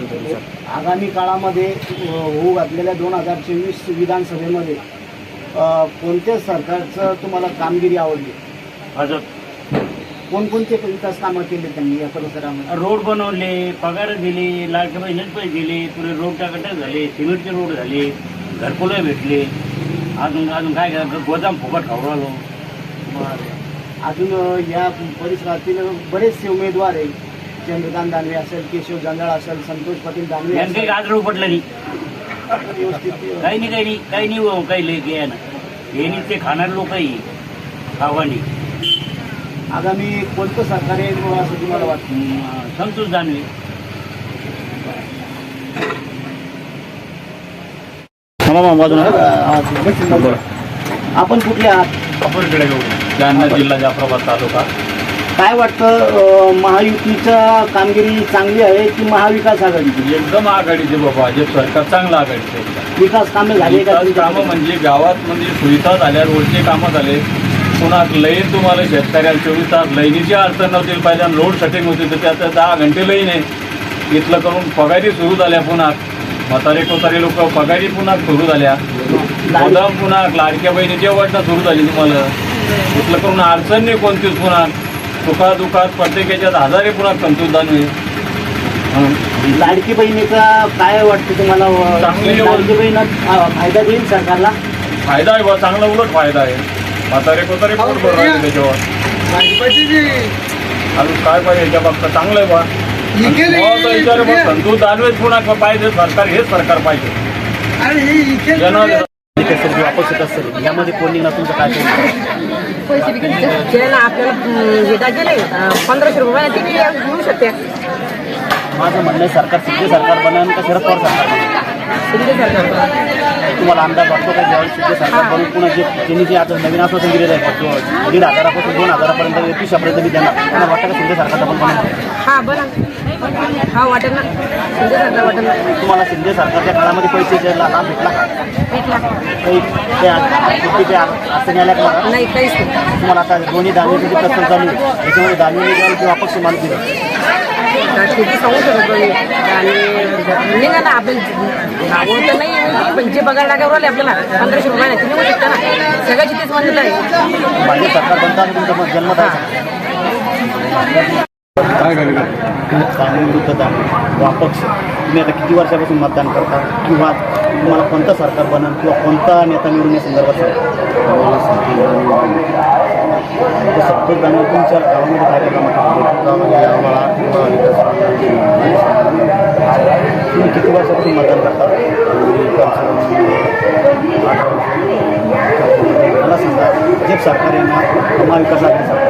काळामध्ये अ, होऊ घातलेल्या दोन हजार चोवीस विधानसभेमध्ये कोणत्या सरकारचं तुम्हाला कामगिरी आवडली? भाजप. कोणकोणते विकास कामं केले त्यांनी या परिसरामध्ये? रोड बनवले पगार दिले लाडके बहिणीचे पैसे दिले पुढे रोड टाकट झाले सिमेंटचे रोड झाले घरकुलं भेटले. अजून अजून काय गोदाम फुकट खाऊ राहिलो. अजून या परिसरातील बरेचसे उमेदवार आहे चंद्रकांत दानवे असेल केशव जंजाळ असेल संतोष पाटील दानवे यांनी काही. गाजर उपटलं नाही. व्यवस्थित काही नाही काही नाही काही नाही हो, काही लय घ्या ना. हे नाही ते खाणारे लोकही. खावानी. आगामी कोणतं सरकार आहे बुवा असं तुम्हाला वाटतं? हम्म, संतोष दानवे. आपण कुठले आहात? जालना जिल्हा जाफराबाद तालुका. काय वाटतं अ, महायुतीच्या कामगिरी चांगली आहे की महाविकास आघाडीची? एकदम आघाडीचे बाबा भाजप सरकार चांगलं आघाडीचे विकास कामे झाले का विकास कामं म्हणजे गावात म्हणजे सुविधा झाल्या रोडचे कामं झाले. पुन्हा लईन तुम्हाला शेतकऱ्याला चोवीस तास लईनीची अडचण नव्हती पहिल्यांदा लोड सेटिंग होती तर त्यात दहा घंटे लईन आहे इथलं करून पगारी सुरू झाल्या पुन्हा म्हातारे कोतारे लोक पगारी पुन्हा सुरू झाल्या. गोदाम पुन्हा लाडक्या बहिणीची वाटणं सुरू झाली तुम्हाला. इथलं करून अडचण नाही कोणतीच पुन्हा सुखा दुखात प्रत्येकाच्यात हजारे पुन्हा कंतूस दानवे हं. लाडकी बहिणीचा काय वाटतं तुम्हाला? चांगली. लाडकी बहीण अ, फायदा देईल सरकारला? फायदा आहे बा चांगला उलट फायदा आहे. म्हातारे कोतारे पोट भरून राहिले त्याच्यावर अजून काय पाहिजे याच्या बाबतीत चांगलं आहे बा. विचार संतोष दानवेच पुन्हा पाहिजे सरकार हेच सरकार पाहिजे. जनावर अपक्षित असेल यामध्ये कोण निघणार तुमचं काय पैसे आपल्याला पंधराशे रुपये ते मिळू शकते. माझं म्हणणं आहे सरकार सिद्ध सरकार बनवून का शरद पवार सरकार बनवून शिंदे सरकार तुम्हाला अंदाज वाटतो का ज्यावेळेस सिद्ध सरकार बनवून पुन्हा जे त्यांनी जे आता नवीन आश्वासन दिलेलं आहे फक्त दीड हजारापासून दोन हजारापर्यंत एकवीसशेपर्यंत मी देणार. त्यांना वाटतं का सिद्ध सरकारचा पण बनवणार हा बना हा वाटेल ना. शिंदे सरकार वाटेल ना तुम्हाला शिंदे सरकारच्या काळामध्ये पैसे द्यायला लाभ भेटला का? भेटला. काही ते सुट्टी ते असं आल्या का? नाही काहीच नाही. तुम्हाला आता दोन्ही दानवेची प्रश्न चालू आहे त्याच्यामध्ये दानवे द्याल किंवा अपक्ष माणूस दिलं? आता शेती सांगू शकत नाही आणि निघा ना आपण तर नाही पण जे बघायला आले आपल्याला पंधराशे रुपये नाही निघू शकता ना. सगळ्याची तेच आहे. सरकार बनताना तुमचं मत जन्मत आहे. काय करायचं दानवे विरुद्ध दानवे व अपक्ष. तुम्ही आता किती वर्षापासून मतदान करता? किंवा तुम्हाला कोणतं सरकार बनन किंवा कोणता नेता निवडून या संदर्भात सांगा. संतोष दानवे तुमच्या गावामध्ये काय तुम्ही किती वर्षापासून मतदान करता? मला सांगा जे सरकार आहे ना महाविकास आघाडी सरकार.